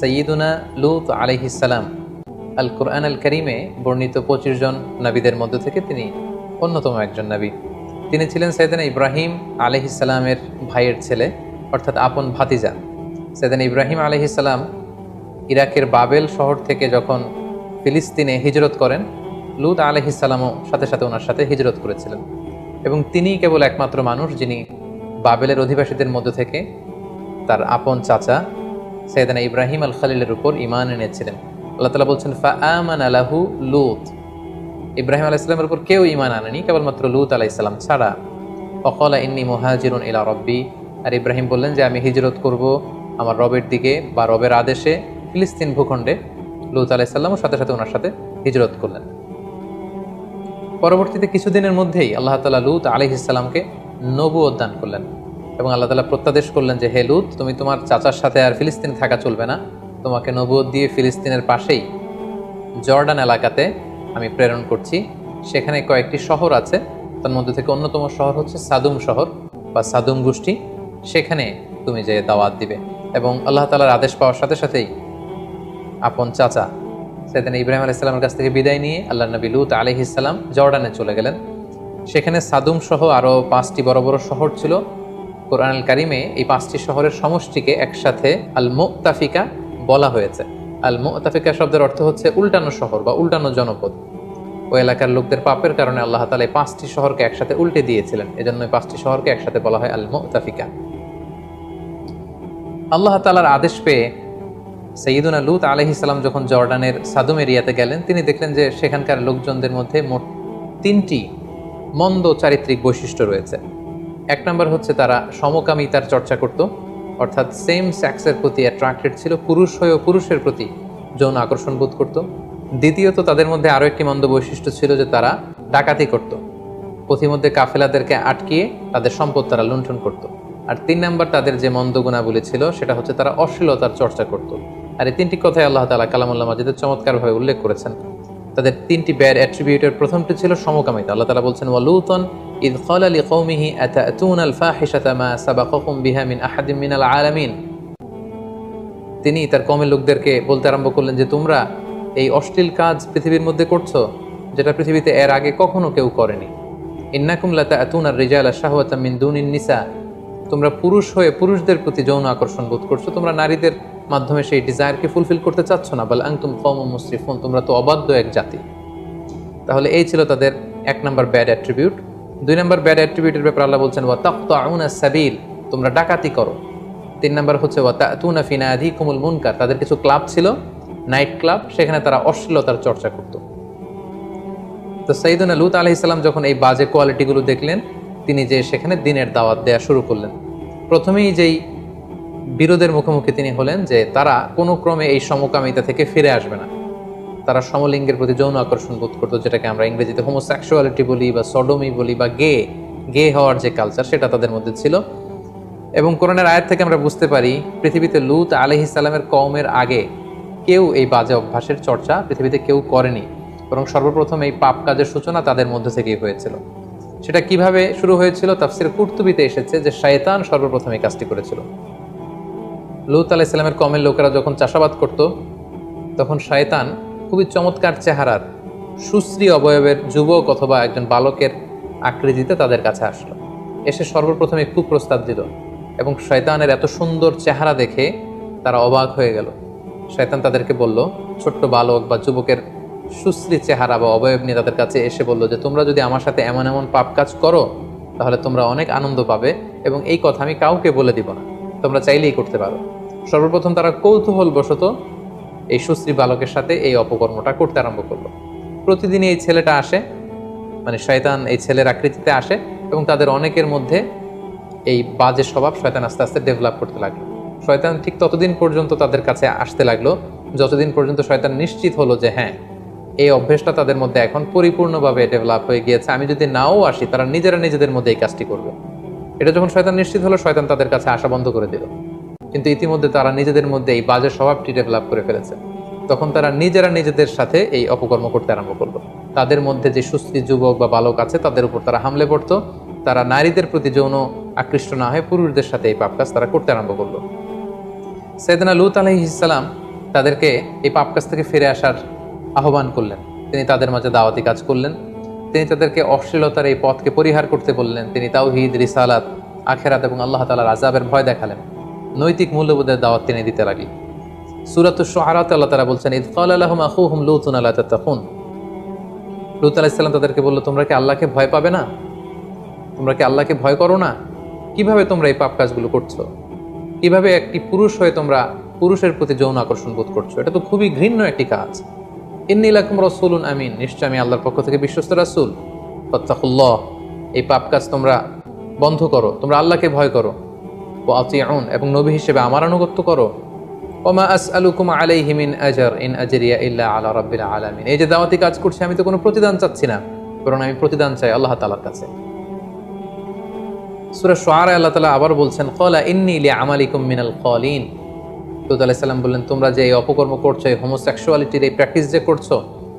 সৈয়দুনা লুত আলহিসাল্লাম আল কোরআন আল করিমে বর্ণিত পঁচিশ জন নবীদের মধ্য থেকে তিনি অন্যতম একজন নবী। তিনি ছিলেন সৈয়দানা ইব্রাহিম আলহিসাল্লামের ভাইয়ের ছেলে, অর্থাৎ আপন ভাতিজা। সৈয়দানা ইব্রাহিম আলহিসাল্লাম ইরাকের বাবেল শহর থেকে যখন ফিলিস্তিনে হিজরত করেন, লুত আলহিসাল্লামও সাথে সাথে ওনার সাথে হিজরত করেছিলেন। এবং তিনিই কেবল একমাত্র মানুষ যিনি বাবেলের অধিবাসীদের মধ্য থেকে তার আপন চাচা সৈয়দানা ইব্রাহিম আল খালিলের উপর ইমান এনেছিলেন। আল্লাহ তালা বলছেন ফা আমান আলাহু লুত। ইব্রাহিম আলাইসালামের উপর কেউ ইমান আনেনি, কেবলমাত্র লুত আলাইসাল্লাম ছাড়া। অকলা ইন্নি মোহাজিরুন ইলা রব্বি। আর ইব্রাহিম বললেন যে, আমি হিজরত করব আমার রবের দিকে বা রবের আদেশে ফিলিস্তিন ভূখণ্ডে। লুত আলাইসাল্লামও সাথে সাথে ওনার সাথে হিজরত করলেন। পরবর্তীতে কিছুদিনের মধ্যেই আল্লাহ তালা লুত আলহিসাল্লামকে নবু দান করলেন। এবং আল্লাহ তালা প্রত্যাদেশ করলেন যে, হে লুত, তুমি তোমার চাচার সাথে আর ফিলিস্তিন থাকা চলবে না। তোমাকে নবুয় দিয়ে ফিলিস্তিনের পাশেই জর্ডান এলাকাতে আমি প্রেরণ করছি। সেখানে কয়েকটি শহর আছে। তার মধ্যে থেকে অন্যতম শহর হচ্ছে সাদুম শহর বা সাদুম গোষ্ঠী। সেখানে তুমি যে দাওয়াত দিবে এবং আল্লাহ তালার আদেশ পাওয়ার সাথে সাথেই আপন চাচা সেদিন ইব্রাহিম আলাইসাল্লামের কাছ থেকে বিদায় নিয়ে আল্লাহ নবী লুত আলহিসাল্লাম জর্ডানে চলে গেলেন। সেখানে সাদুম সহ আরও পাঁচটি বড় বড় শহর ছিল। কোরআন কারিমে এই পাঁচটি শহরের সমষ্টিকে একসাথে আল মুক্তাফিকা বলা হয়েছে। আল মুক্তাফিকা শব্দের অর্থ হচ্ছে উল্টানো শহর বা উল্টানো জনপদ। ওই এলাকার লোকদের পাপের কারণে আল্লাহ তালা এই পাঁচটি শহরকে একসাথে উল্টে দিয়েছিলেন। এজন্য এই পাঁচটি শহরকে একসাথে বলা হয় আল মুক্তাফিকা আল্লাহ তালার আদেশ পেয়ে সঈদুনা লুত আলহিসাল্লাম যখন জর্ডানের সাদুম এরিয়াতে গেলেন, তিনি দেখলেন যে সেখানকার লোকজনদের মধ্যে মোট তিনটি মন্দ চারিত্রিক বৈশিষ্ট্য রয়েছে। এক নম্বর হচ্ছে তারা সমকামিতার চর্চা করত। অর্থাৎ সেম সেক্সের প্রতি অ্যাট্রাক্টেড ছিল, পুরুষ হয়েও পুরুষের প্রতি যৌন আকর্ষণ বোধ করত। দ্বিতীয়ত তাদের মধ্যে আরও একটি মন্দ বৈশিষ্ট্য ছিল যে তারা ডাকাতি করত। পথিমধ্যে কাফেলাদেরকে আটকিয়ে তাদের সম্পদ তারা লুণ্ঠন করত। আর তিন নম্বর তাদের যে মন্দ গুণাবলী ছিল, সেটা হচ্ছে তারা অশ্লীলতার চর্চা করত। আর এই তিনটি কথাই আল্লাহ তালা কালামুল্লাহ মাজিদের চমৎকারভাবে উল্লেখ করেছেন। তাদের তিনটি ব্যাড অ্যাট্রিবিউটের প্রথমটি ছিল সমকামিতা। আল্লাহ তালা বলছেন ওয়ালুতন ইদ قال لقومه أتأتون الفاحشة ما سبقكم بها من أحد من العالمين তিনি তার কমের লোকদেরকে বলতে আরম্ভ করলেন যে তোমরা এই অশ্লীল কাজ পৃথিবীর মধ্যে করছো যেটা পৃথিবীতে এর আগে কখনো কেউ করেনি ইন্নাকুম লাতা আতুনার রিজালা শাহওয়াতা মিন দুনিন নিসা তোমরা পুরুষ হয়ে পুরুষদের প্রতি যৌন আকর্ষণ বোধ করছো তোমরা নারীদের মাধ্যমে সেই ডিজায়ারকে ফুলফিল করতে চাচ্ছ না বল আংতুম কম মুসরিফুন তোমরা তো অবাধ্য এক জাতি তাহলে এই ছিল তাদের এক নম্বর ব্যাড অ্যাট্রিবিউট দুই নম্বর ব্যাড অ্যাট্রিবিউটের ব্যাপারে আল্লাহ বলছেন ওয়া তাক্ত আউনা সাবিল তোমরা ডাকাতি করো। তিন নম্বর হচ্ছে ওয়া তাতুনা ফিনা আধি কুমুল মুনকার তাদের কিছু ক্লাব ছিল, নাইট ক্লাব, সেখানে তারা অশ্লীলতার চর্চা করত। তো সঈদুল লুত আলহ ইসলাম যখন এই বাজে কোয়ালিটিগুলো দেখলেন, তিনি যে সেখানে দিনের দাওয়াত দেওয়া শুরু করলেন। প্রথমেই যেই বিরোধের মুখোমুখি তিনি হলেন যে তারা কোনো ক্রমে এই সমকামিতা থেকে ফিরে আসবে না। তারা সমলিঙ্গের প্রতি যৌন আকর্ষণ বোধ করতো, যেটাকে আমরা ইংরেজিতে হোমোসেক্সুয়ালিটি বলি বা সডোমি বলি বা গে গে হওয়ার যে কালচার সেটা তাদের মধ্যে ছিল। এবং কোরআনের আয়াত থেকে আমরা বুঝতে পারি, পৃথিবীতে লুত আলহ ইসালামের কওমের আগে কেউ এই বাজে অভ্যাসের চর্চা পৃথিবীতে কেউ করেনি। বরং সর্বপ্রথম এই পাপ কাজের সূচনা তাদের মধ্যে থেকেই হয়েছিল। সেটা কীভাবে শুরু হয়েছিল? তাফসির কুর্তুবিতে এসেছে যে শায়তান সর্বপ্রথম এই কাজটি করেছিল। লুত আলাহ ইসলামের কমের লোকেরা যখন চাষাবাদ করত, তখন শায়তান খুবই চমৎকার চেহারার, সুশ্রী অবয়বের যুবক অথবা একজন বালকের আকৃতিতে তাদের কাছে আসলো। এসে সর্বপ্রথমে খুব প্রস্তাব দিল এবং শয়তানের এত সুন্দর চেহারা দেখে তারা অবাক হয়ে গেল। শয়তান তাদেরকে বলল, ছোট্ট বালক বা যুবকের সুশ্রী চেহারা বা অবয়ব নিয়ে তাদের কাছে এসে বলল যে, তোমরা যদি আমার সাথে এমন এমন পাপ কাজ করো, তাহলে তোমরা অনেক আনন্দ পাবে এবং এই কথা আমি কাউকে বলে দিব না। তোমরা চাইলেই করতে পারো। সর্বপ্রথম তারা কৌতূহল বশত এই সুশ্রী বালকের সাথে এই অপকর্মটা করতে আরম্ভ করল। প্রতিদিন এই ছেলেটা আসে মানে শয়তান এই ছেলের আকৃতিতে আসে এবং তাদের অনেকের মধ্যে এই বাজে স্বভাব শয়তান আস্তে আস্তে ডেভেলপ করতে লাগল। শয়তান ঠিক ততদিন পর্যন্ত তাদের কাছে আসতে লাগল, যতদিন পর্যন্ত শয়তান নিশ্চিত হলো যে হ্যাঁ এই অভ্যেসটা তাদের মধ্যে এখন পরিপূর্ণভাবে ডেভেলপ হয়ে গিয়েছে, আমি যদি নাও আসি তারা নিজেরা নিজেদের মধ্যে এই কাজটি করবে। এটা যখন শয়তান নিশ্চিত হলো, শয়তান তাদের কাছে আসা বন্ধ করে দিল। কিন্তু ইতিমধ্যে তারা নিজেদের মধ্যে এই বাজে স্বভাবটি ডেভেলপ করে ফেলেছে। তখন তারা নিজেরা নিজেদের সাথে এই অপকর্ম করতে আরম্ভ করল। তাদের মধ্যে যে সুস্থি যুবক বা বালক আছে, তাদের উপর তারা হামলে পড়তো। তারা নারীদের প্রতি যৌন আকৃষ্ট না হয়ে পুরুষদের সাথে এই পাপ কাজ তারা করতে আরম্ভ করল। সৈয়দনা লুত ইসলাম তাদেরকে এই পাপ কাজ থেকে ফিরে আসার আহ্বান করলেন। তিনি তাদের মাঝে দাওয়াতি কাজ করলেন। তিনি তাদেরকে অশ্লীলতার এই পথকে পরিহার করতে বললেন। তিনি তাওহিদ, রিসালাত, আখেরাত এবং আল্লাহ তালার আজাবের ভয় দেখালেন। নৈতিক মূল্যবোধের দাওয়াত তিনি দিতে লাগলেন সুরাত সোহারাত আল্লাহ তারা বলছেন, ইদ কাল আলহম আহুহম লুতুন আল্লাহ তাত্তাকুন। লুত আলাহিসাল্লাম তাদেরকে বলল, তোমরা কি আল্লাহকে ভয় পাবে না? তোমরা কি আল্লাহকে ভয় করো না? কীভাবে তোমরা এই পাপ কাজগুলো করছ? কীভাবে একটি পুরুষ হয়ে তোমরা পুরুষের প্রতি যৌন আকর্ষণ বোধ করছ? এটা তো খুবই ঘৃণ্য একটি কাজ। ইন্নিলাকুম রসুলুন আমিন। নিশ্চয় আমি আল্লাহর পক্ষ থেকে বিশ্বস্ত রাসুল। ফত্তাকুল্লাহ, এই পাপ কাজ তোমরা বন্ধ করো, তোমরা আল্লাহকে ভয় করো। ও এবং নবী হিসেবে আমার আনুগত্য করো। ওমা আস আলুকুম আলাইহি মিন আজার, ইন আজরিয়া ইল্লা আলা রাব্বিল আলামিন। এই যে দাওয়াতি কাজ করছি, আমি তো কোনো প্রতিদান চাচ্ছি না, বরং আমি প্রতিদান চাই আল্লাহ তাআলার কাছে। সূরা শুআরা আল্লাহ তাআলা আবার বলছেন, ক্বালা ইন্নী লিআমালিকুম মিনাল ক্বালিন। লুত আলাইহিস সালাম বললেন, তোমরা যে এই অপকর্ম করছ, এই হোমোসেক্সুয়ালিটির এই প্র্যাকটিস যে করছ,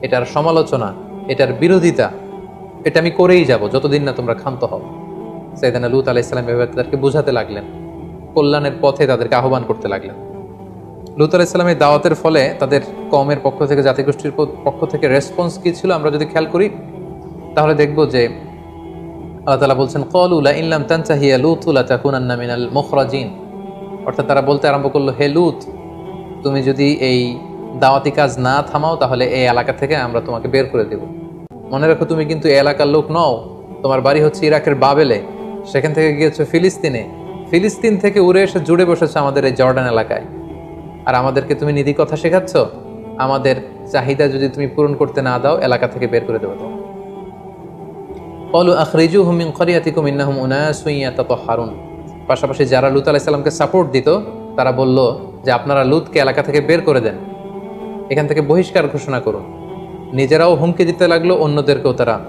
এটার সমালোচনা, এটার বিরোধিতা, এটা আমি করেই যাব, যতদিন না তোমরা ক্ষান্ত হও। সাইদানা লুত আলাইহিস সালাম এভাবে তাদেরকে বুঝাতে লাগলেন। কল্যাণের পথে তাদেরকে আহ্বান করতে লাগলেন। লুত আলাইসাল্লামের দাওয়াতের ফলে তাদের কমের পক্ষ থেকে, জাতিগোষ্ঠীর পক্ষ থেকে রেসপন্স কি ছিল আমরা যদি খেয়াল করি, তাহলে দেখব যে আল্লাহ তালা বলছেন কলুলা ইনলাম তানচাহিয়া লুতুলা তাকুনান্না মিনাল মুখরাজিন। অর্থাৎ তারা বলতে আরম্ভ করল, হে লুত, তুমি যদি এই দাওয়াতি কাজ না থামাও, তাহলে এই এলাকা থেকে আমরা তোমাকে বের করে দেব। মনে রাখো, তুমি কিন্তু এলাকার লোক নও, তোমার বাড়ি হচ্ছে ইরাকের বাবেলে, সেখান থেকে গিয়েছো ফিলিস্তিনে। ফিলিস্তিন থেকে উড়ে এসে জুড়ে বসেছো আমাদের এই জর্ডান এলাকায়। আর আমাদেরকে তুমি নীতি কথা শেখাচ্ছ? আমাদের চাহিদা যদি তুমি পূরণ করতে না দাও, এলাকা থেকে বের করে দেবো। কলু আখরিজু হুমিন করিয়াতিকুম ইন্নাহুম উনাসুন ইয়াতাতাহহারুন পাশাপাশি যারা লুত আলাইহিস সালামকে সাপোর্ট দিত, তারা বলল যে আপনারা লুতকে এলাকা থেকে বের করে দেন। এখান থেকে বহিষ্কার ঘোষণা করুন। নিজেরাও হুমকি দিতে লাগল, অন্যদেরকেও তারা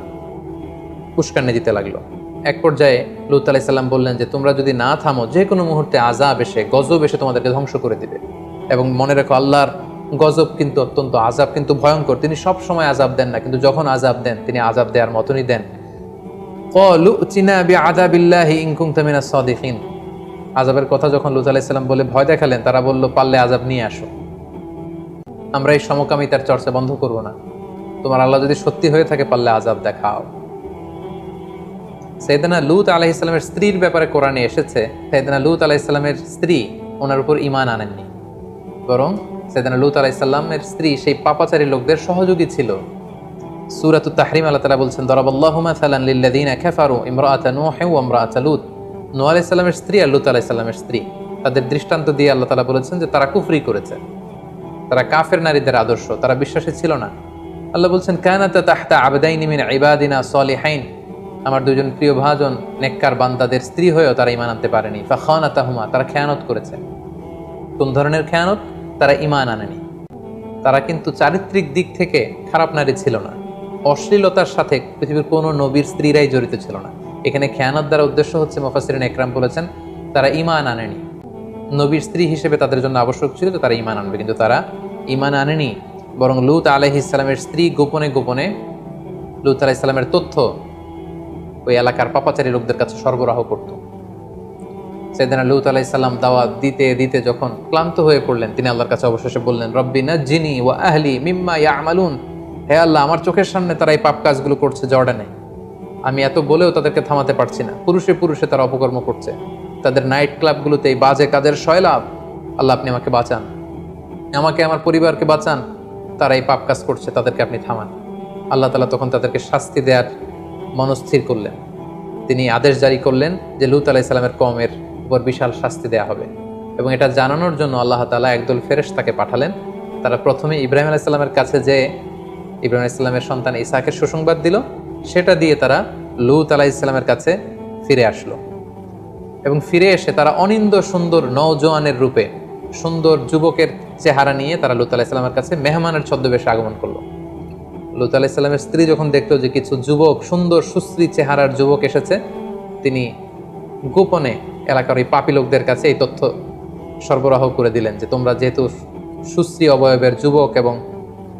উস্কানি দিতে লাগল। এক পর্যায়ে লুত আলাইহিস সালাম বললেন যে, তোমরা যদি না থামো, যে কোনো মুহূর্তে আজাব এসে, গজব এসে তোমাদেরকে ধ্বংস করে দিবে। এবং মনে রেখো, আল্লাহর গজব কিন্তু অত্যন্ত আজাব কিন্তু ভয়ঙ্কর। তিনি সব সময় আজাব দেন না, কিন্তু যখন আজাব দেন, তিনি আজাব দেওয়ার মতনই দেন। কলু চিনা বি তামিনা আজাবের কথা যখন লুত আলাইহিস সালাম বলে ভয় দেখালেন, তারা বলল, পারলে আজাব নিয়ে আসো। আমরা এই সমকামিতার চর্চা বন্ধ করব না। তোমার আল্লাহ যদি সত্যি হয়ে থাকে, পারলে আজাব দেখাও। সৈয়দনা লুত আলাহি ইসলামের স্ত্রীর ব্যাপারে কোরআনে এসেছে, সৈয়দনা লুত আলাহি ইসলামের স্ত্রী ওনার উপর ইমান আনেননি। বরং সৈয়দনা লুত আলাহি ইসলামের স্ত্রী সেই পাপাচারী লোকদের সহযোগী ছিল। সুরাত তাহরিম আল্লাহ তালা বলছেন দরাবাল্লাহুমা সালান লিল্লাদিনা খাফারু ইমরাআতা নূহ ওয়া ইমরাআতা লুত। নূহ আলাইহিস সালামের স্ত্রী আর লুত আলাইহিস সালামের স্ত্রী। তাদের দৃষ্টান্ত দিয়ে আল্লাহ তাআলা বলেছেন যে তারা কুফরি করেছে। তারা কাফের নারীদের আদর্শ, তারা বিশ্বাসী ছিল না। আল্লাহ বলছেন, কানাতা তাহতা আবদাইনি মিন ইবাদিনা সলিহাইন। আমার দুজন প্রিয় ভাজন, নেককার বান্দাদের স্ত্রী হয়েও তারা ইমান আনতে পারেনি। ফাখানাতাহুমা, তারা খেয়ানত করেছে। কোন ধরনের খেয়ানত? তারা ইমান আনেনি। তারা কিন্তু চারিত্রিক দিক থেকে খারাপ নারী ছিল না। অশ্লীলতার সাথে পৃথিবীর কোনো নবীর স্ত্রীরাই জড়িত ছিল না। এখানে খেয়ানত দ্বারা উদ্দেশ্য হচ্ছে মোফাসিরিন একরাম বলেছেন, তারা ইমান আনেনি। নবীর স্ত্রী হিসেবে তাদের জন্য আবশ্যক ছিল যে তারা ইমান আনবে, কিন্তু তারা ইমান আনেনি। বরং লুত আলহ ইসলামের স্ত্রী গোপনে গোপনে, লুত আলাহ ইসলামের তথ্য ওই এলাকার পাপাচারী লোকদের কাছে সরবরাহ করত। সেদিন লুত আলাহ ইসলাম দাওয়াত দিতে দিতে যখন ক্লান্ত হয়ে পড়লেন, তিনি আল্লাহর কাছে অবশেষে বললেন, রব্বি না জিনি ও আহলি মিম্মা ইয়া আমালুন হে আল্লাহ, আমার চোখের সামনে তারা এই পাপ কাজগুলো করছে জর্ডানে। আমি এত বলেও তাদেরকে থামাতে পারছি না। পুরুষে পুরুষে তারা অপকর্ম করছে। তাদের নাইট ক্লাবগুলোতে এই বাজে কাজের শয়লাভ আল্লাহ, আপনি আমাকে বাঁচান। আমাকে, আমার পরিবারকে বাঁচান। তারা এই পাপ কাজ করছে, তাদেরকে আপনি থামান। আল্লাহ তালা তখন তাদেরকে শাস্তি দেওয়ার মনস্থির করলেন। তিনি আদেশ জারি করলেন যে লুত আলাহ ইসলামের কমের উপর বিশাল শাস্তি দেয়া হবে এবং এটা জানানোর জন্য আল্লাহ তালা একদল ফেরেশ তাকে পাঠালেন। তারা প্রথমে ইব্রাহিম আলাইসাল্লামের কাছে যে ইব্রাহিম ইসলামের সন্তান ইসাকের সুসংবাদ দিল। সেটা দিয়ে তারা লুত আলাহ ইসলামের কাছে ফিরে আসলো এবং ফিরে এসে তারা অনিন্দ সুন্দর নওজোয়ানের রূপে সুন্দর যুবকের চেহারা নিয়ে তারা লুত আলাহ ইসলামের কাছে মেহমানের ছদ্মবেশে আগমন করল। লুত আলাহ ইসলামের স্ত্রী যখন দেখল যে কিছু যুবক, সুন্দর, সুশ্রী চেহারার যুবক এসেছে, তিনি গোপনে এলাকার ওই পাপী লোকদের কাছে এই তথ্য সরবরাহ করে দিলেন যে তোমরা যেহেতু সুশ্রী অবয়বের যুবক এবং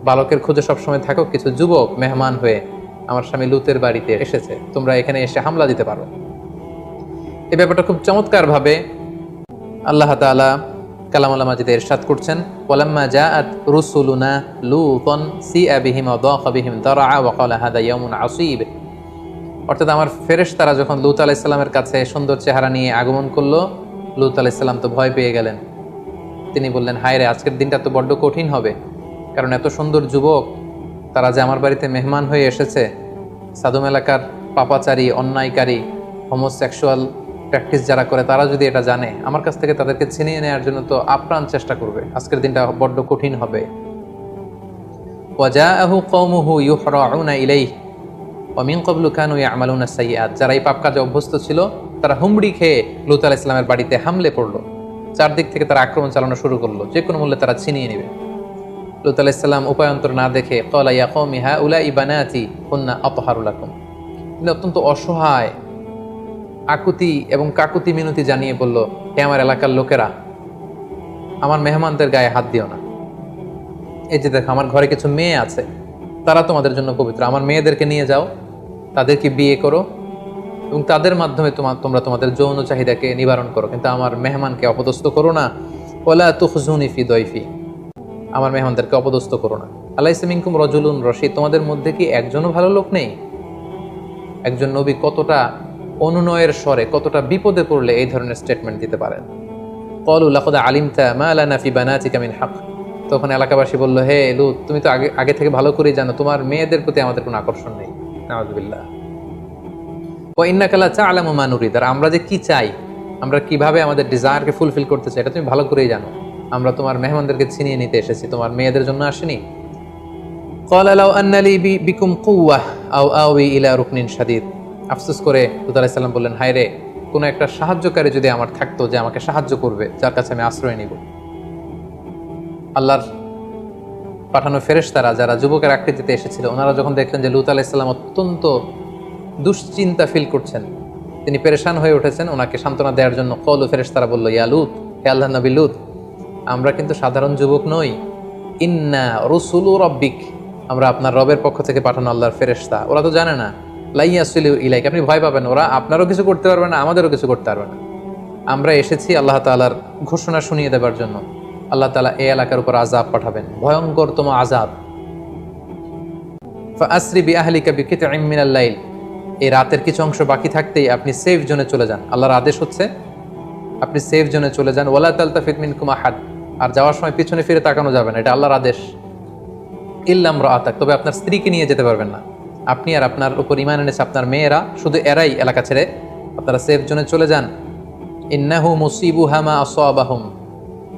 বালকের খোঁজে সবসময় থাকো, কিছু যুবক মেহমান হয়ে আমার স্বামী লুতের বাড়িতে এসেছে, তোমরা এখানে এসে হামলা দিতে পারো। এ ব্যাপারটা খুব চমৎকারভাবে আল্লাহ তালা কালামুল্লাহ মাজিদে ইরশাদ করছেন, ওয়ালাম্মা জাআত রুসুলুনা লুতন সিআ বিহিম ওয়া দাqa বিহিম দারআ ওয়া ক্বালা হাদা ইয়াউমুন আসীব। অর্থাৎ আমার ফেরেশতারা যখন লুত আলাইহিস সালামের কাছে সুন্দর চেহারা নিয়ে আগমন করল, লুত আলাইহিস সালাম তো ভয় পেয়ে গেলেন। তিনি বললেন, হায় রে, আজকের দিনটা তো বড্ড কঠিন হবে, কারণ এত সুন্দর যুবক, তারা যে আমার বাড়িতে মেহমান হয়ে এসেছে, সাদুম এলাকার পাপাচারী, অন্যায়কারী হোমোসেক্সুয়াল প্র্যাকটিস যারা করে, তারা যদি এটা জানে, আমার কাছ থেকে তাদেরকে ছিনিয়ে নেওয়ার জন্য তো আপ্রাণ চেষ্টা করবে। আজকের দিনটা বড্ড কঠিন হবে। ইয়ামালুনা সাইয়্যাত। যারা এই পাপ কাজে অভ্যস্ত ছিল, তারা হুমড়ি খেয়ে লুত আলাইহিস সালামের বাড়িতে হামলে পড়ল। চারদিক থেকে তারা আক্রমণ চালানো শুরু করল। যে কোনো মূল্যে তারা ছিনিয়ে নেবে। লুত আলাইসাল্লাম উপায়ন্তর না দেখে কলা ইয়া কৌমি হ্যাঁ উলা কন্যা অপহারুলাকুম তিনি অত্যন্ত অসহায় আকুতি এবং কাকুতি মিনতি জানিয়ে বলল, হে আমার এলাকার লোকেরা, আমার মেহমানদের গায়ে হাত দিও না। এই যে দেখো, আমার ঘরে কিছু মেয়ে আছে, তারা তোমাদের জন্য পবিত্র। আমার মেয়েদেরকে নিয়ে যাও, তাদেরকে বিয়ে করো এবং তাদের মাধ্যমে তোমার তোমরা তোমাদের যৌন চাহিদাকে নিবারণ করো। কিন্তু আমার মেহমানকে অপদস্থ করো না। ওলা তুখজুনি ফি দইফি আমার মেহমানদেরকে অপদস্থ করো না। আল্লাহ ইসলামিনকুম রজুলুন রশিদ, তোমাদের মধ্যে কি একজনও ভালো লোক নেই? একজন নবী কতটা অনুনয়ের স্বরে কতটা বিপদে পড়লে এই ধরনের স্টেটমেন্ট দিতে পারেন কল উল্লাখদা আলিমতা মা আলানা ফি বানাতিকা মিন হক তখন এলাকাবাসী বলল হে লুত তুমি তো আগে আগে থেকে ভালো করেই জানো তোমার মেয়েদের প্রতি আমাদের কোনো আকর্ষণ নেই নাউজুবিল্লাহ ও ইন্নাকালা চা আলামু মানুরিদ আর আমরা যে কি চাই আমরা কিভাবে আমাদের ডিজায়ারকে ফুলফিল করতে চাই এটা তুমি ভালো করেই জানো আমরা তোমার মেহমানদেরকে ছিনিয়ে নিতে এসেছি তোমার মেয়েদের জন্য আসেনি قال لو أن لي بي- بكم قوة أو آوي إلى ركن شديد আফসোস করে লুত আলাইহিস সালাম বললেন, হায় রে, কোনো একটা সাহায্যকারী যদি আমার থাকতো যে আমাকে সাহায্য করবে, যার কাছে আমি আশ্রয় নিব? আল্লাহর পাঠানো ফেরেশতারা, যারা যুবকের আকৃতিতে এসেছিল, ওনারা যখন দেখলেন যে লুত আলাইসাল্লাম অত্যন্ত দুশ্চিন্তা ফিল করছেন, তিনি পেরেশান হয়ে উঠেছেন, ওনাকে সান্ত্বনা দেওয়ার জন্য কল ফেরেশতারা বলল, ইয়া লুত, হে আল্লাহ নবী লুত, আমরা কিন্তু সাধারণ যুবক নই। ইন্না রসুলু রব্বিক, আমরা আপনার রবের পক্ষ থেকে পাঠানো আল্লাহর ফেরেশতা। ওরা তো জানে না লাইয়া সুলিউ ইলাইক, আপনি ভয় পাবেন ওরা আপনারও কিছু করতে পারবে না, আমাদেরও কিছু করতে পারবে না। আমরা এসেছি আল্লাহ তাআলার ঘোষণা শুনিয়ে দেবার জন্য। আল্লাহ তাআলা এই এলাকার উপর আজাব পাঠাবেন, ভয়ঙ্করতম আজাব ফাসরি বিআহলিকা বিকিতইম মিনাল লাইল। এই রাতের কিছু অংশ বাকি থাকতেই আপনি সেফ জোনে চলে যান। আল্লাহর আদেশ হচ্ছে, আপনি সেফ জোনে চলে যান। ওয়ালা তালতাফিত মিনকুম আহাদ। আর যাওয়ার সময় পিছনে ফিরে তাকানো যাবে না, এটা আল্লাহর আদেশ। ইল্লাম রাআতাক তবে আপনার স্ত্রীকে নিয়ে যেতে পারবেন না। আপনি আর আপনার উপর ইমান এনেছে আপনার মেয়েরা, শুধু এরাই এলাকা ছেড়ে আপনারা সেফ জোনে চলে যান। ইন্নাহু মুসিবু হামা আসাবাহুম।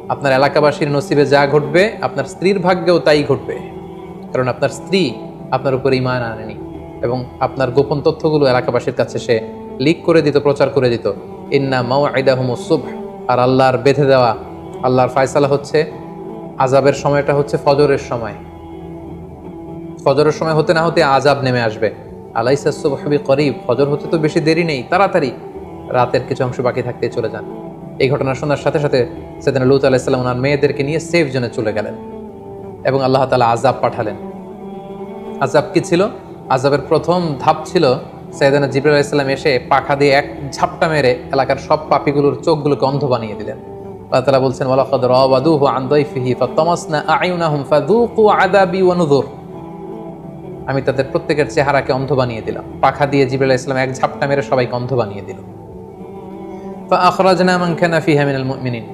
আপনার এলাকাবাসীর নসিবে যা ঘটবে, আপনার স্ত্রীর ভাগ্যেও তাই ঘটবে। কারণ আপনার স্ত্রী আপনার উপর ইমান আনেনি এবং আপনার গোপন তথ্যগুলো এলাকাবাসীর কাছে সে লিক করে দিত, প্রচার করে দিত। ইন্না মাউ আইদাহুম সুব আর আল্লাহর বেঁধে দেওয়া, আল্লাহর ফায়সালা হচ্ছে আজাবের সময়টা হচ্ছে ফজরের সময়। ফজরের সময় হতে না হতে আজাব নেমে আসবে। আলাইসাসুবহাবি করিব ফজর হতে তো বেশি দেরি নেই, তাড়াতাড়ি রাতের কিছু অংশ বাকি থাকতে চলে যান। এই ঘটনা শোনার সাথে সাথে সেদিন লুত আলাইসাল্লাম ওনার মেয়েদেরকে নিয়ে সেফ জোনে চলে গেলেন এবং আল্লাহ তালা আজাব পাঠালেন। আজাব কি ছিল? আজাবের প্রথম ধাপ ছিল সৈয়দানা জিবরুল ইসলাম এসে পাখা দিয়ে এক ঝাপটা মেরে এলাকার সব পাপিগুলোর চোখগুলোকে অন্ধ বানিয়ে দিলেন। আল্লাহ তাআলা বলছেন আমি তাদের প্রত্যেকের চেহারাকে অন্ধ বানিয়ে দিলাম। পাখা দিয়ে জিবরুল ইসলাম এক ঝাপটা মেরে সবাইকে অন্ধ বানিয়ে দিল।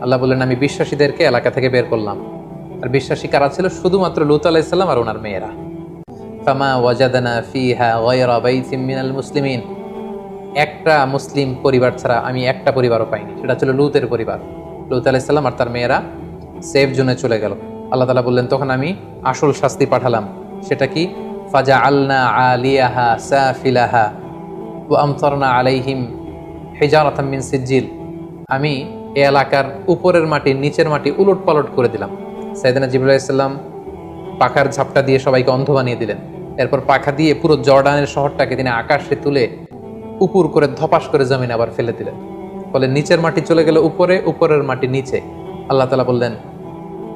আল্লাহ বললেন, আমি বিশ্বাসীদেরকে এলাকা থেকে বের করলাম। আর বিশ্বাসী কারা ছিল? শুধুমাত্র লুত আলাইহিস সালাম আর ওনার মেয়েরা। একটা মুসলিম পরিবার ছাড়া আমি একটা পরিবারও পাইনি। সেটা ছিল লুতের পরিবার। লুত আলাইসাল্লাম আর তার মেয়েরা সেফ জোনে চলে গেল। আল্লাহ তালা বললেন, তখন আমি আসল শাস্তি পাঠালাম। সেটা কি? ফাজা আলনা আলিয়াহা ও আমতরনা আলাইহিম হেজারাতাম মিন সিজ্জিল আমি এ এলাকার উপরের মাটি, নিচের মাটি উলট পালট করে দিলাম। সাইদানা জিবুল্লাহ ইসলাম পাখার ঝাপটা দিয়ে সবাইকে অন্ধ বানিয়ে দিলেন। এরপর পাখা দিয়ে পুরো জর্ডানের শহরটাকে তিনি আকাশে তুলে উপর করে ধপাস করে জমিন আবার ফেলে দিলেন। ফলে নিচের মাটি চলে গেল উপরে, উপরের মাটি নিচে। আল্লাহ তালা বললেন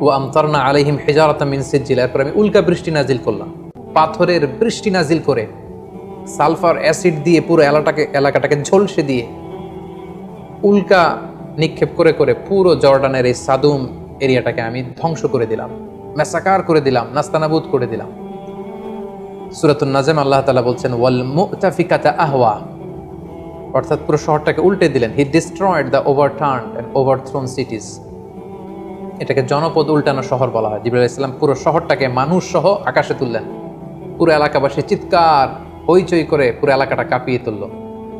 ও আমতারনা আলহিম হেজারতা মিন সিজ্জিল। এরপর আমি উল্কা বৃষ্টি নাজিল করলাম। পাথরের বৃষ্টি নাজিল করে। সালফার অ্যাসিড দিয়ে পুরো এলাকাটাকে এলাকাটাকে ঝলসে দিয়ে উল্কা নিক্ষেপ করে করে পুরো জর্ডানের এই সাদুম এরিয়াটাকে আমি ধ্বংস করে দিলাম, ম্যাসাকার করে দিলাম, নাস্তানাবুদ করে দিলাম। সুরাতুন নাজম আল্লাহ তালা বলছেন, ওয়াল মুতাফিকাতা আহওয়া। অর্থাৎ পুরো শহরটাকে উল্টে দিলেন। He destroyed the overturn and overthrown cities এটাকে জনপদ উল্টানো শহর বলা হয়। জিবুল ইসলাম পুরো শহরটাকে মানুষ সহ আকাশে তুললেন। পুরো এলাকাবাসী চিৎকার, হইচই করে পুরো এলাকাটা কাঁপিয়ে তুলল।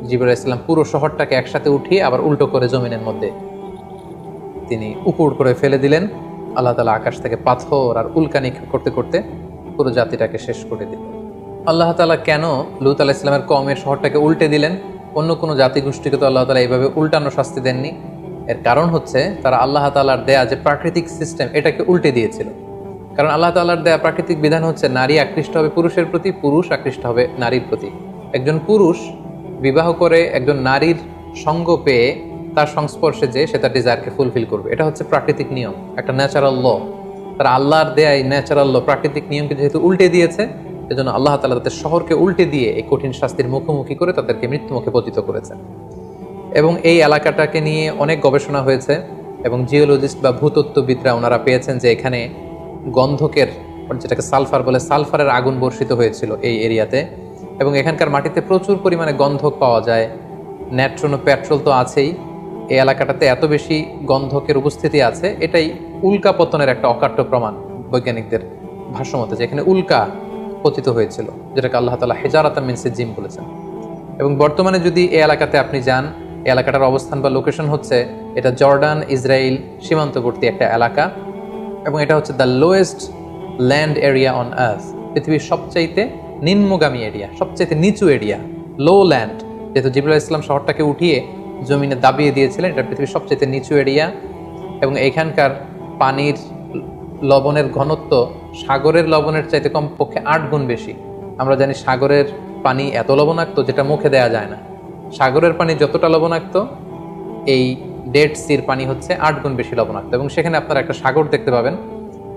জিবুল ইসলাম পুরো শহরটাকে একসাথে উঠিয়ে আবার উল্টো করে জমিনের মধ্যে তিনি উপুড় করে ফেলে দিলেন। আল্লাহ তালা আকাশ থেকে পাথর আর উল্কানি করতে করতে পুরো জাতিটাকে শেষ করে দিলেন। আল্লাহ তালা কেন লুত আলাহ ইসলামের কমের শহরটাকে উল্টে দিলেন? অন্য কোনো জাতিগোষ্ঠীকে তো আল্লাহ তালা এইভাবে উল্টানো শাস্তি দেননি। এর কারণ হচ্ছে তারা আল্লাহ তালার দেয়া যে প্রাকৃতিক সিস্টেম এটাকে উল্টে দিয়েছিল। কারণ আল্লাহ তালার দেয়া প্রাকৃতিক বিধান হচ্ছে, নারী আকৃষ্ট হবে পুরুষের প্রতি, পুরুষ আকৃষ্ট হবে নারীর প্রতি। একজন পুরুষ বিবাহ করে একজন নারীর সঙ্গ পেয়ে তার সংস্পর্শে যে সে তার ডিজায়ারকে ফুলফিল করবে। এটা হচ্ছে প্রাকৃতিক নিয়ম, একটা ন্যাচারাল ল তারা আল্লাহর দেয়া এই ন্যাচারাল ল প্রাকৃতিক নিয়মকে যেহেতু উল্টে দিয়েছে, এজন্য আল্লাহ তালা তাদের শহরকে উল্টে দিয়ে এই কঠিন শাস্তির মুখোমুখি করে তাদেরকে মৃত্যুমুখে পতিত করেছেন। এবং এই এলাকাটাকে নিয়ে অনেক গবেষণা হয়েছে এবং জিওলজিস্ট বা ভূতত্ত্ববিদরা ওনারা পেয়েছেন যে এখানে গন্ধকের যেটাকে সালফার বলে, সালফারের আগুন বর্ষিত হয়েছিল এই এরিয়াতে। এবং এখানকার মাটিতে প্রচুর পরিমাণে গন্ধক পাওয়া যায়। ন্যাট্রন পেট্রোল তো আছেই। এই এলাকাটাতে এত বেশি গন্ধকের উপস্থিতি আছে, এটাই উল্কা পতনের একটা অকাট্য প্রমাণ বৈজ্ঞানিকদের ভাষ্যমতে, যে এখানে উল্কা পতিত হয়েছিল, যেটাকে আল্লাহ তালা হেজারাতা মিনসে জিম বলেছেন। এবং বর্তমানে যদি এই এলাকাতে আপনি যান এলাকাটার অবস্থান বা লোকেশন হচ্ছে, এটা জর্ডান ইসরায়েল সীমান্তবর্তী একটা এলাকা। এবং এটা হচ্ছে the lowest land area on earth পৃথিবীর সবচাইতে নিম্নগামী এরিয়া সবচাইতে নিচু এরিয়া লো ল্যান্ড যেহেতু জিবুল ইসলাম শহরটাকে উঠিয়ে জমিনে দাবিয়ে দিয়েছিলেন, এটা পৃথিবীর সবচাইতে নিচু এরিয়া এবং এখানকার পানির লবণের ঘনত্ব সাগরের লবণের চাইতে কমপক্ষে আট গুণ বেশি। আমরা জানি সাগরের পানি এত লবণাক্ত যেটা মুখে দেয়া যায় না। সাগরের পানি যতটা লবণাক্ত, এই ডেড সির পানি হচ্ছে আট গুণ বেশি লবণাক্ত এবং সেখানে আপনারা একটা সাগর দেখতে পাবেন,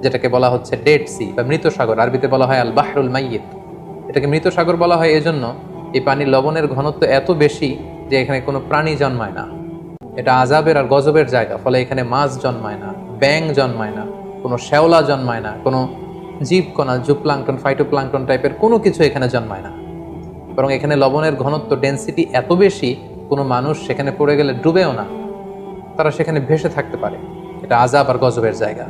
যেটাকে বলা হচ্ছে ডেড সি বা মৃত সাগর। আরবিতে বলা হয় আল বাহরুল মাইয়িত। এটাকে মৃত সাগর বলা হয় এজন্য এই পানির লবণের ঘনত্ব এত বেশি যে এখানে কোনো প্রাণী জন্মায় না। এটা আজাবের আর গজবের জায়গা, ফলে এখানে মাছ জন্মায় না ব্যাং জন্মায় না, কোনো শ্যাওলা জন্মায় না, কোনো জীবকণা জুপ্লাঙ্কটন ফাইটোপ্লাঙ্কটন টাইপের কোনো কিছু এখানে জন্মায় না। বরং এখানে লবণের ঘনত্ব ডেন্সিটি এত বেশি, কোনো মানুষ সেখানে পড়ে গেলে ডুবেও না। তারা সেখানে ভেসে থাকতে পারে। এটা আজাব আর গজবের জায়গা।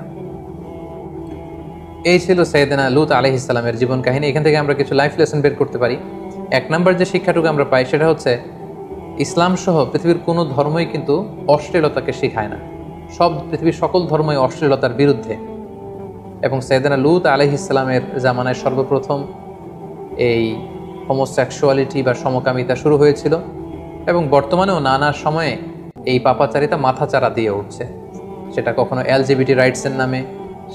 এই ছিল সৈয়দনা লুত আলহ ইসলামের জীবন কাহিনী। এখান থেকে আমরা কিছু লাইফ লেসন বের করতে পারি। এক নম্বর যে শিক্ষাটুকু আমরা পাই, সেটা হচ্ছে ইসলাম সহ পৃথিবীর কোনো ধর্মই কিন্তু অশ্লীলতাকে শেখায় না। সব পৃথিবীর সকল ধর্মই অশ্লীলতার বিরুদ্ধে। এবং সৈয়দনা লুত আলহ ইসলামের জামানায় সর্বপ্রথম এই হোমোসেক্সুয়ালিটি বা সমকামিতা শুরু হয়েছিল। এবং বর্তমানেও নানা সময়ে এই পাপাচারিতা মাথাচাড়া দিয়ে উঠছে। সেটা কখনো এলজিবিটি রাইটসের নামে,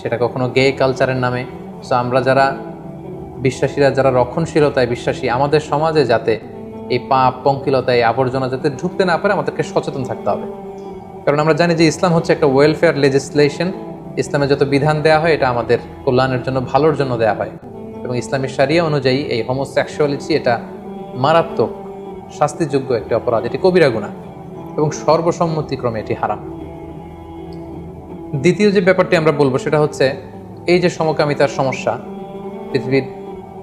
সেটা কখনো গে কালচারের নামে। সো আমরা যারা বিশ্বাসীরা, যারা রক্ষণশীলতায় বিশ্বাসী, আমাদের সমাজে যাতে এই পাপ পঙ্কিলতায় আবর্জনা যাতে ঢুকতে না পারে, আমাদেরকে সচেতন থাকতে হবে। কারণ আমরা জানি যে ইসলাম হচ্ছে একটা ওয়েলফেয়ার লেজিসলেশন ইসলামে যত বিধান দেওয়া হয়, এটা আমাদের কল্যাণের জন্য, ভালোর জন্য দেওয়া হয়। এবং ইসলামের সারিয়া অনুযায়ী এই হোমোসেক্সুয়ালিটি এটা মারাত্মক, শাস্তিযোগ্য একটি অপরাধ। এটি কবিরা গুণা এবং সর্বসম্মতিক্রমে এটি হারাম। দ্বিতীয় যে ব্যাপারটি আমরা বলব সেটা হচ্ছে, এই যে সমকামিতার সমস্যা, পৃথিবীর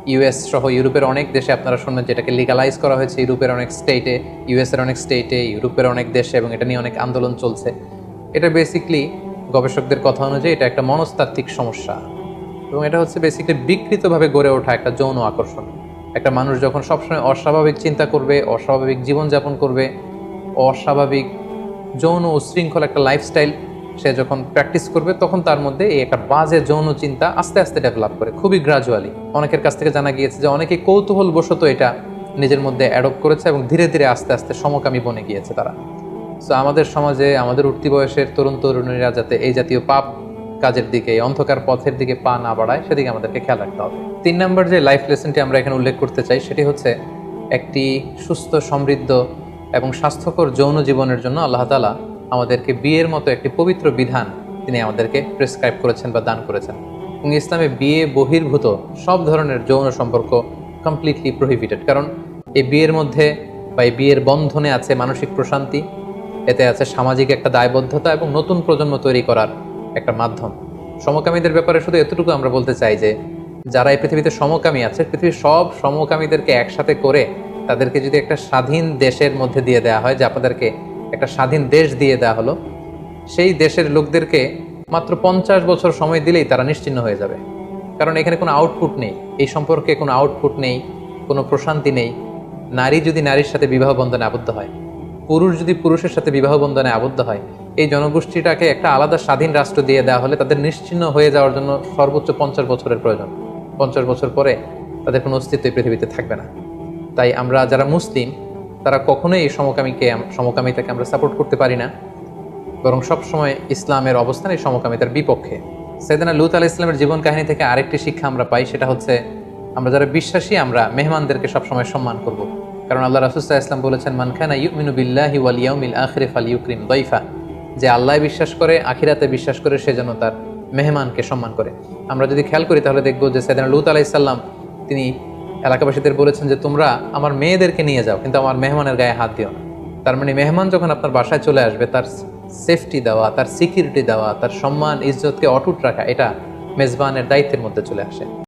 ইউএস সহ ইউরোপের অনেক দেশে আপনারা শুনবেন যেটাকে লিগালাইজ করা হয়েছে, ইউরোপের অনেক স্টেটে ইউএসের অনেক স্টেটে ইউরোপের অনেক দেশে এবং এটা নিয়ে অনেক আন্দোলন চলছে। এটা বেসিকলি গবেষকদের কথা অনুযায়ী এটা একটা মনস্তাত্ত্বিক সমস্যা। এবং এটা হচ্ছে বেসিক্যালি বিকৃতভাবে গড়ে ওঠা একটা যৌন আকর্ষণ। একটা মানুষ যখন সবসময় অস্বাভাবিক চিন্তা করবে, অস্বাভাবিক জীবনযাপন করবে অস্বাভাবিক, যৌন উশৃঙ্খল একটা লাইফস্টাইল সে যখন প্র্যাকটিস করবে, তখন তার মধ্যে এই একটা বাজে যৌন চিন্তা আস্তে আস্তে ডেভেলপ করে, খুবই গ্রাজুয়ালি অনেকের কাছ থেকে জানা গিয়েছে যে অনেকে কৌতূহল বশত এটা নিজের মধ্যে অ্যাডপ্ট করেছে এবং ধীরে ধীরে আস্তে আস্তে সমকামী বনে গিয়েছে তারা। সো আমাদের সমাজে, আমাদের উঠতি বয়সের তরুণ তরুণীরা যাতে এই জাতীয় পাপ কাজের দিকে এই অন্ধকার পথের দিকে পা না বাড়ায়, সেদিকে আমাদেরকে খেয়াল রাখতে হবে। তিন নম্বর যে লাইফ লেসনটি আমরা এখানে উল্লেখ করতে চাই, সেটি হচ্ছে একটি সুস্থ, সমৃদ্ধ এবং স্বাস্থ্যকর যৌন জীবনের জন্য আল্লাহ তালা আমাদেরকে বিয়ের মতো একটি পবিত্র বিধান তিনি আমাদেরকে প্রেসক্রাইব করেছেন বা দান করেছেন। এবং ইসলামে বিয়ে বহির্ভূত সব ধরনের যৌন সম্পর্ক কমপ্লিটলি প্রহিবিটেড কারণ এই বিয়ের মধ্যে বা এই বিয়ের বন্ধনে আছে মানসিক প্রশান্তি, এতে আছে সামাজিক একটা দায়বদ্ধতা এবং নতুন প্রজন্ম তৈরি করার একটা মাধ্যম। সমকামীদের ব্যাপারে শুধু এতটুকু আমরা বলতে চাই যে, যারা এই পৃথিবীতে সমকামী আছে, পৃথিবীর সব সমকামীদেরকে একসাথে করে তাদেরকে যদি একটা স্বাধীন দেশের মধ্যে দিয়ে দেওয়া হয়, যে আপনাদেরকে একটা স্বাধীন দেশ দিয়ে দেওয়া হলো, সেই দেশের লোকদেরকে মাত্র পঞ্চাশ বছর সময় দিলেই তারা নিশ্চিন্ন হয়ে যাবে। কারণ এখানে কোনো আউটপুট নেই। এই সম্পর্কে কোনো আউটপুট নেই, কোনো প্রশান্তি নেই। নারী যদি নারীর সাথে বিবাহ বন্ধনে আবদ্ধ হয়, পুরুষ যদি পুরুষের সাথে বিবাহ বন্ধনে আবদ্ধ হয়, এই জনগোষ্ঠীটাকে একটা আলাদা স্বাধীন রাষ্ট্র দিয়ে দেওয়া হলে তাদের নিশ্চিন্ন হয়ে যাওয়ার জন্য সর্বোচ্চ পঞ্চাশ বছরের প্রয়োজন। পঞ্চাশ বছর পরে তাদের কোনো অস্তিত্ব এই পৃথিবীতে থাকবে না। তাই আমরা যারা মুসলিম, তারা কখনোই এই সমকামীকে সমকামিতাকে আমরা সাপোর্ট করতে পারি না। বরং সবসময় ইসলামের অবস্থান এই সমকামিতার বিপক্ষে। সেদিনা লুত আলাহ ইসলামের জীবন কাহিনী থেকে আরেকটি শিক্ষা আমরা পাই, সেটা হচ্ছে আমরা যারা বিশ্বাসী, আমরা মেহমানদেরকে সবসময় সম্মান করব। কারণ আল্লাহ রাসুসাহ ইসলাম বলেছেন মানখানা ইউমিনু বিল্লাহি ওয়াল ইয়াউমিল আখিরে ফাল ইউক্রিম দইফা। যে আল্লাহ বিশ্বাস করে, আখিরাতে বিশ্বাস করে, সে যেন তার মেহমানকে সম্মান করে। আমরা যদি খেয়াল করি, তাহলে দেখব যে সেদিনা লুত আলাহ ইসলাম তিনি এলাকাবাসীদের বলেছেন যে, তোমরা আমার মেয়েদেরকে নিয়ে যাও, কিন্তু আমার মেহমানের গায়ে হাত দিও না। তার মানে মেহমান যখন আপনার বাসায় চলে আসবে, তার সেফটি দেওয়া, তার সিকিউরিটি দেওয়া, তার সম্মান, ইজ্জতকে অটুট রাখা, এটা মেজবানের দায়িত্বের মধ্যে চলে আসে।